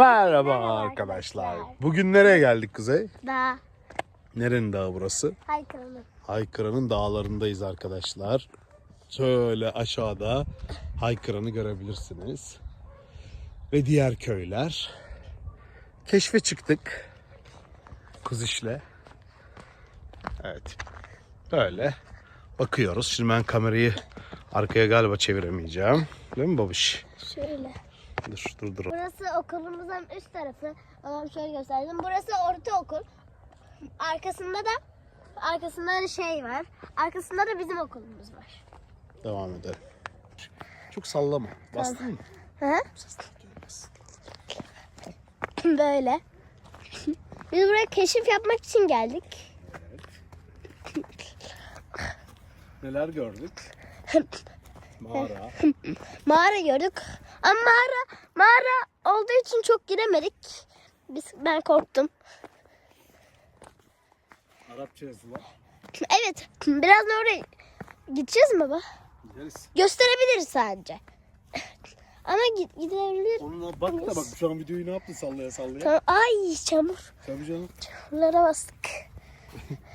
Merhaba arkadaşlar. Bugün nereye geldik Kuzey? Daha Nerenin dağı burası? haykıralım. Haykıra'nın dağlarındayız arkadaşlar. Şöyle aşağıda Haykıra'nı görebilirsiniz. Ve diğer köyler. Keşfe çıktık. Kuziş'le. Evet. Böyle bakıyoruz. Şimdi ben kamerayı arkaya galiba çeviremeyeceğim. Değil mi babiş? Şöyle. Dur dur dur. Burası okulumuzun üst tarafı. Şöyle gösterdim. Burası ortaokul. Arkasında da arkasında da şey var. Arkasında da bizim okulumuz var. Devam edelim. Çok sallama. Bastın mı? Hı? Böyle. Biz buraya keşif yapmak için geldik. Neler gördük? Mağara. Mağara gördük. Ama mağara mağara olduğu için çok giremedik. Biz ben korktum. Arapça yazılar. Evet. Birazdan oraya gideceğiz mi baba? Gideriz. Gösterebiliriz sadece. Ama gid gidebilir. Onunla bak da bak şu an videoyu ne yaptın sallaya sallaya. Tamam. Ay çamur. Tabii canım. Çamurlara bastık.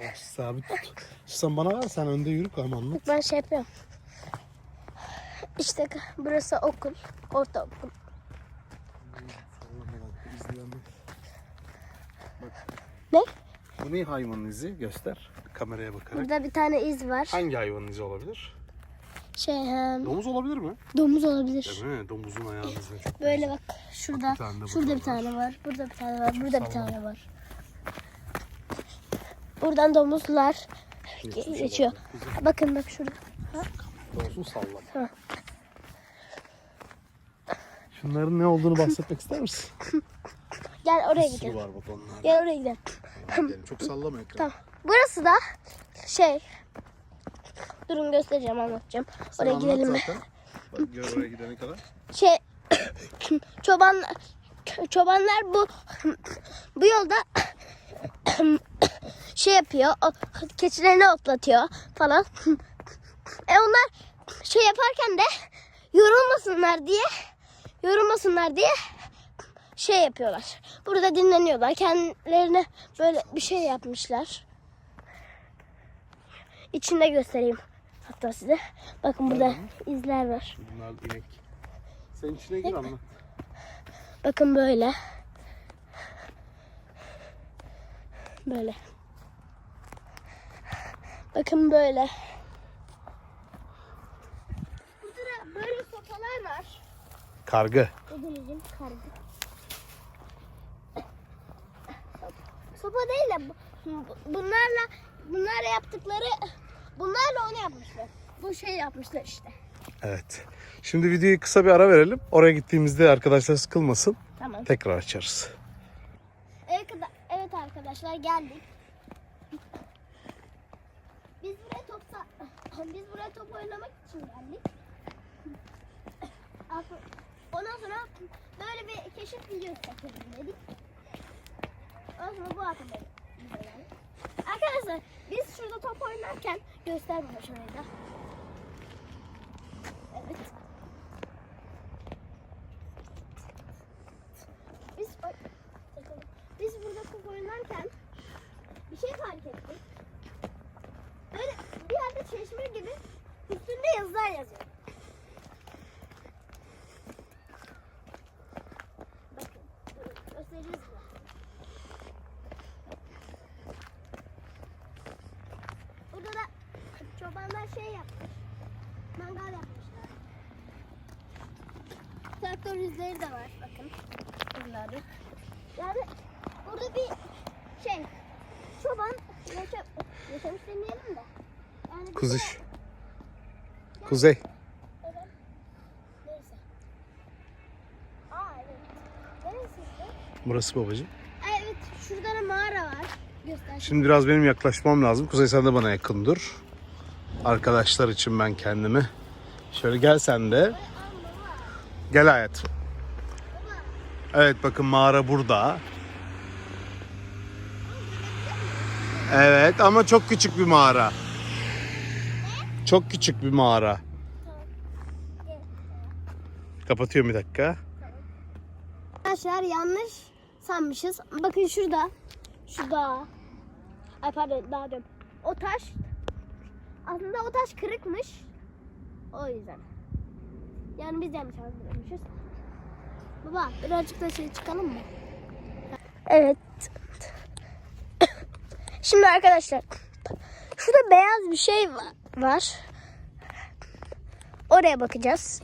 Yavaş sabit tut. Sen bana ver sen önde yürü ama anlat. Ben şey yapıyorum. İşte burası okul. Ortaokul. Ne? Bu ne hayvanın izi? Göster. Kameraya bakarak. Burada bir tane iz var. Hangi hayvanın izi olabilir? Şey hem Domuz olabilir mi? domuz olabilir. Değil mi? Domuzun ayağının izi çok Böyle bak şurada. Bir tane de Şurada bir tane var. Burada bir tane var. Burada bir tane var. Buradan domuzlar ge- geçiyor. Bakın bak şurada. Domuzu sallama. Ha. Şunların ne olduğunu bahsetmek ister misin? Gel oraya gidelim. var bak onlar. Gel oraya gidelim. Gidelim. Çok sallama ekranı. Tamam. Burası da şey. Durun göstereceğim anlatacağım. Sen oraya anlat gidelim mi? zaten. Bak gör oraya gidene kadar. Şey çoban çobanlar bu bu yolda şey yapıyor. o Keçilerini otlatıyor falan. E onlar şey yaparken de yorulmasınlar diye yorulmasınlar diye şey yapıyorlar. Burada dinleniyorlar. Kendilerine böyle bir şey yapmışlar. İçinde göstereyim hatta size. Bakın burada izler var. Bunlar inek. Sen içine gir anlat. Bakın böyle. Böyle. Bakın böyle. Burada da böyle sopalar var. Kargı. Elimizin kargı. Sopa değil de bu- bunlarla bunlarla yaptıkları bunlarla onu yapmışlar. Bu şey yapmışlar işte. Evet. Şimdi videoyu kısa bir ara verelim. Oraya gittiğimizde arkadaşlar sıkılmasın. Tamam. Tekrar açarız. Evet, evet arkadaşlar geldik. Biz buraya top biz buraya top oynamak için geldik. Ondan sonra böyle bir keşif videosu çekelim dedik. Ondan sonra bu geldi. Arkadaşlar biz şurada top oynarken göster bana şurayı da. Evet. Biz biz burada top oynarken bir şey fark ettik. Böyle bir yerde çeşme gibi üstünde yazılar yazıyor. Bakın, gösteririz mi? Burada da çobanlar şey yapmış. Mangal yapmışlar. Traktör izleri de var bakın. Buralarda. Yani burada bir şey çoban yaşa, yaşamış demeyelim de. Yani de- Kuzey. Evet. Neyse. Aa evet. Neresiydi? Burası babacığım. Evet şurada da mağara var. Göster. Şimdi biraz benim yaklaşmam lazım. Kuzey sen de bana yakın dur. Arkadaşlar için ben kendimi. Şöyle gel sen de. Gel hayatım. Evet bakın mağara burada. Evet ama çok küçük bir mağara. Çok küçük bir mağara. Kapatıyorum bir dakika. arkadaşlar yanlış sanmışız. Bakın şurada. Şurada. Ay pardon daha diyorum. O taş aslında o taş kırıkmış. O yüzden. Yani biz yanlış anlamışız. Baba birazcık da şey çıkalım mı? Evet. Şimdi arkadaşlar şurada beyaz bir şey va- var. Oraya bakacağız.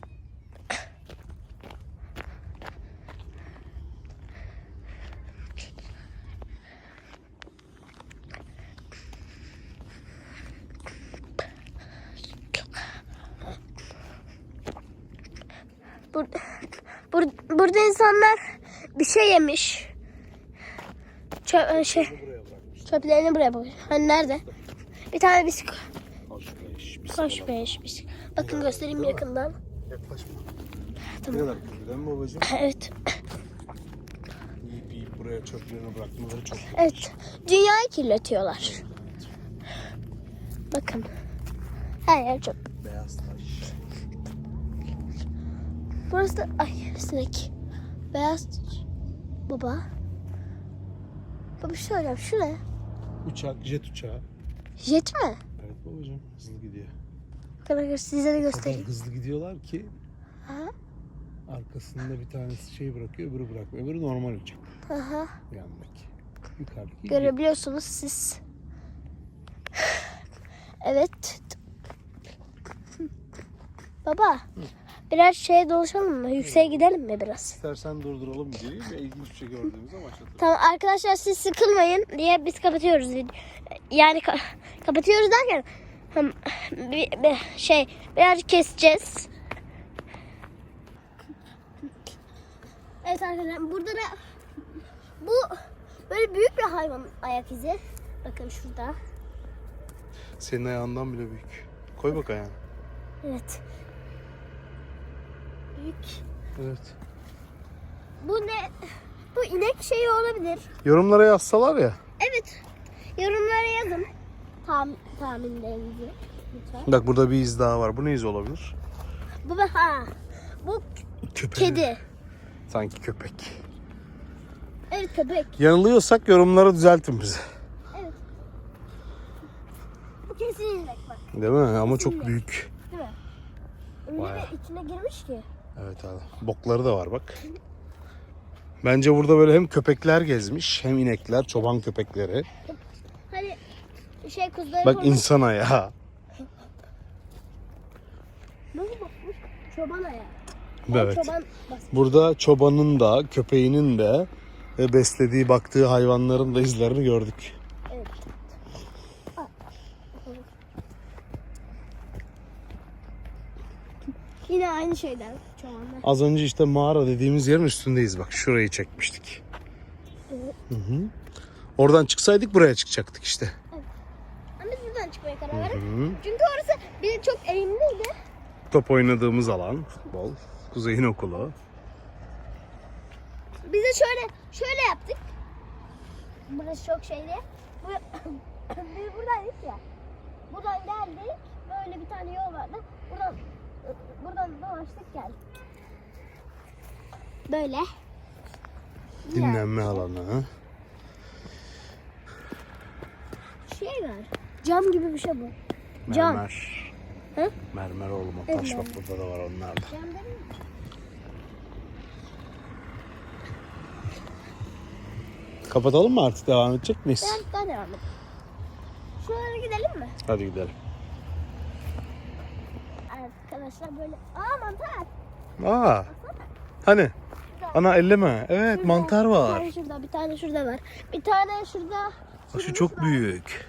Bur bur burada insanlar bir şey yemiş. Çö şey, çöplerini buraya bırak. Hani nerede? Bir tane bisiklet. Koş beş bisiklet. Bakın göstereyim yakından. Yaklaşma. Tamam. Ne kadar kötü değil mi babacığım? Evet. Yiyip buraya çöplerini bırakmaları çok Evet. Dünyayı kirletiyorlar. Bakın. Her yer çöp. beyaz taş. Burası da ay sinek. Beyaz baba. Baba bir şey söyleyeceğim. Şu ne? Uçak, jet uçağı. Jet mi? Evet babacığım hızlı gidiyor. Bakın size de O kadar göstereyim. hızlı gidiyorlar ki Ha? arkasında bir tanesi şey bırakıyor, öbürü bırakmıyor. Öbürü normal uçak. Aha. Yandaki. Yukarıdaki. Görebiliyorsunuz siz. Evet. Baba. Biraz şeye dolaşalım mı? Yükseğe gidelim mi biraz? İstersen durduralım videoyu ve ilginç bir şey gördüğümüzde başlatalım. Tamam arkadaşlar siz sıkılmayın diye biz kapatıyoruz. Yani ka- kapatıyoruz derken bir, bir şey birazcık keseceğiz. Evet arkadaşlar burada da bu böyle büyük bir hayvan ayak izi. Bakın şurada. Senin ayağından bile büyük. Koy bak ayağını. Evet. Büyük. Evet. Bu ne? Bu inek şeyi olabilir. Yorumlara yazsalar ya. Evet. Yorumlara yazın. Tam, tahminlerinizi. Lütfen. Bak burada bir iz daha var. Bu ne iz olabilir? Bu ha. Bu Köpek. kedi. Sanki köpek. Evet köpek. Yanılıyorsak yorumlara düzeltin bizi. Evet. Bu kesin inek bak. Değil mi? Ama çok Kesinlikle. büyük. Değil mi? Öyle bir içine girmiş ki. Evet abi. Bokları da var bak. Bence burada böyle hem köpekler gezmiş hem inekler, çoban köpekleri. Hani şey kuzuları Bak insan ayağı. Nasıl bakmış? Çoban ayağı. Evet. Çoban. Burada çobanın da, köpeğinin de ve beslediği, baktığı hayvanların da izlerini gördük. Evet. Aa. Aynı şeyden çobanlar. Az önce işte mağara dediğimiz yerin üstündeyiz. Bak şurayı çekmiştik. Evet. Hı hı. Oradan çıksaydık buraya çıkacaktık işte. Ama biz buradan çıkmaya karar verdik. Çünkü orası bir çok eğimliydi. Top oynadığımız alan, futbol, Kuzey'in okulu. Biz de şöyle şöyle yaptık. Burası çok şeydi. Bu, biz buradaydık ya. Buradan geldik. Böyle bir tane yol vardı. Buradan buradan dolaştık geldik. Böyle. Dinlenme alanı. Şey var. Cam gibi bir şey bu. Cam. Mermer. Hı? Mermer oğlum o taş bak burada da var onlar da. Cam değil mi? Kapatalım mı artık devam edecek miyiz? Biraz daha devam edelim. Şuralara gidelim mi? Hadi gidelim. Arkadaşlar böyle. Aa mantar. Aa. Hani? Ana elleme. Evet Şurada, mantar Bir var. tane şurada, bir tane şurada var. Bir tane şurada. Aa, Şu çok büyük.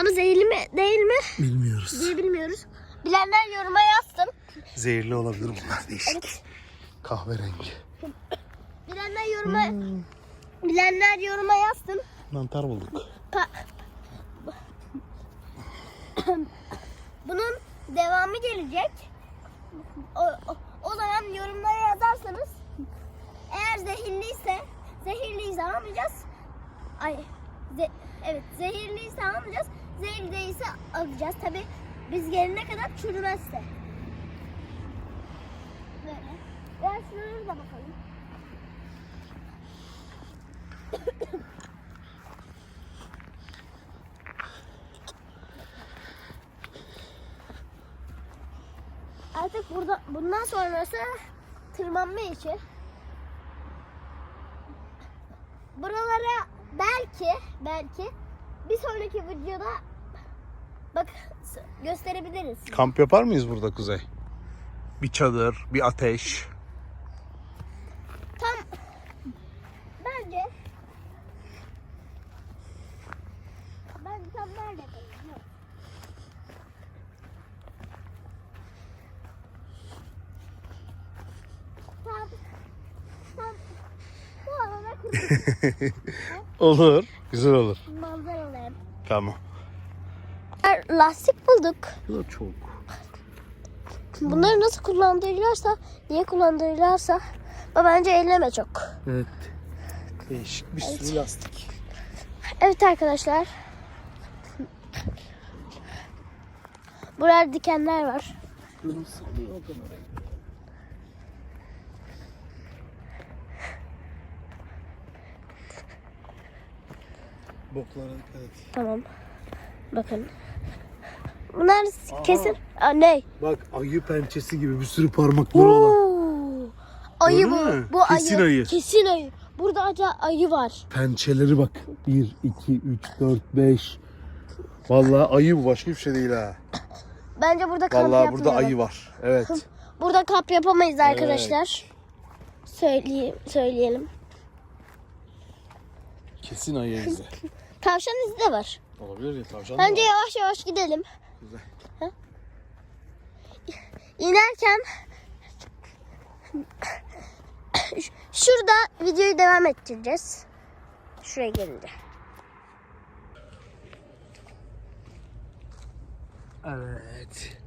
Ama zehirli mi değil mi Bilmiyoruz. diye bilmiyoruz. Bilenler yoruma yazsın. Zehirli olabilir bunlar değişik. Evet. Kahverengi. Bilenler yoruma Hmm, bilenler yoruma yazsın. mantar bulduk. Pa- Bunun devamı gelecek. O, o, o zaman yorumlara yazarsanız eğer zehirliyse zehirliyse almayacağız. Ay ze- evet zehirliyse almayacağız. Zehirli değilse alacağız. Tabi biz gelene kadar çürümezse. Böyle. Gel şuraya da bakalım. Artık burada bundan sonrası tırmanma işi. Buralara belki belki bir sonraki videoda bak gösterebiliriz. Kamp yapar mıyız burada Kuzey? Bir çadır, bir ateş. Tam bence ben tam nerede kalayım? Tam tam bu alana kurulmuş Olur. Güzel olur. manzaralar. Tamam. Lastik bulduk. Bu da çok. Bunları nasıl kullandırırlarsa, niye kullandırırlarsa ama bence elleme çok. Evet. Değişik bir sürü lastik. Evet arkadaşlar. Burada dikenler var. Boklara dikkat et. Tamam. Bakın. Bunlar kesin. Aa, ne? Bak ayı pençesi gibi bir sürü parmakları olan. Oo. Ayı bu. mü? Bu Kesin ayı. ayı. Kesin ayı. Burada acaba ayı var. Pençeleri bak. 1, 2, 3, 4, 5. Vallahi ayı bu başka bir şey değil ha. Bence burada kamp Vallahi burada yapmayalım. ayı var. Evet. Burada kamp yapamayız arkadaşlar. Söyleyeyim, söyleyelim. Kesin ayı izi. Tavşan izi de var. Olabilir ya tavşan. Bence yavaş yavaş gidelim. Güzel. Ha? İnerken şurada videoyu devam ettireceğiz. Şuraya gelince. Evet.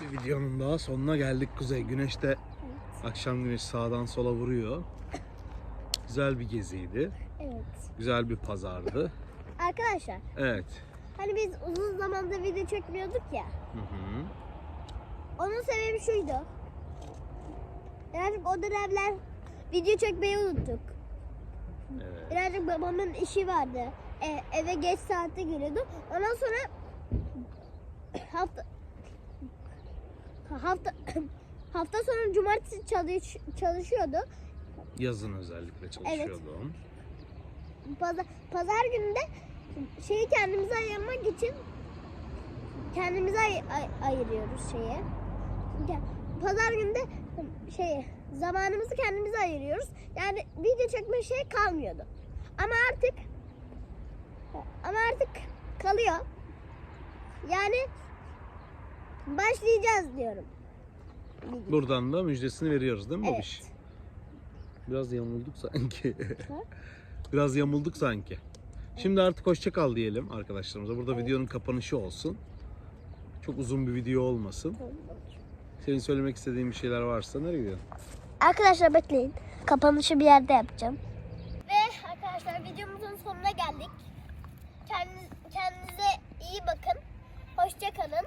Bir videonun daha sonuna geldik Kuzey. Güneş de akşam güneş sağdan sola vuruyor. Güzel bir geziydi. Evet. Güzel bir pazardı. Arkadaşlar Evet. hani biz uzun zamandır video çekmiyorduk ya. Hı hı. Onun sebebi şuydu. Birazcık o dönemler video çekmeyi unuttuk. Evet. Birazcık babamın işi vardı. E, eve geç saatte geliyordu. Ondan sonra hafta hafta hafta sonu cumartesi çalış, çalışıyordu. Yazın özellikle çalışıyordum. Pazar, pazar günü de şeyi kendimize ayırmak için kendimize ay- ay- ayırıyoruz şeye. Pazar günü de şey zamanımızı kendimize ayırıyoruz. Yani video çekme şey kalmıyordu. Ama artık ama artık kalıyor. Yani başlayacağız diyorum. Buradan da müjdesini veriyoruz değil mi Evet. babiş? Biraz yamulduk sanki. Biraz yamulduk sanki. Şimdi artık hoşça kal diyelim arkadaşlarımıza. Burada videonun kapanışı olsun. Çok uzun bir video olmasın. Senin söylemek istediğin bir şeyler varsa nereye gidiyorsun? Arkadaşlar bekleyin. Kapanışı bir yerde yapacağım. Ve arkadaşlar videomuzun sonuna geldik. Kendiniz, kendinize iyi bakın. Hoşça kalın.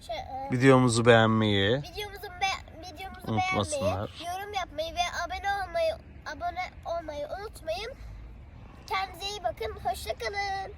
Şey, e, Videomuzu beğenmeyi, videomuzu be, videomuzu Unutmasınlar. beğenmeyi, yorum yapmayı ve abone olmayı abone olmayı unutmayın. Kendinize iyi bakın. Hoşça kalın.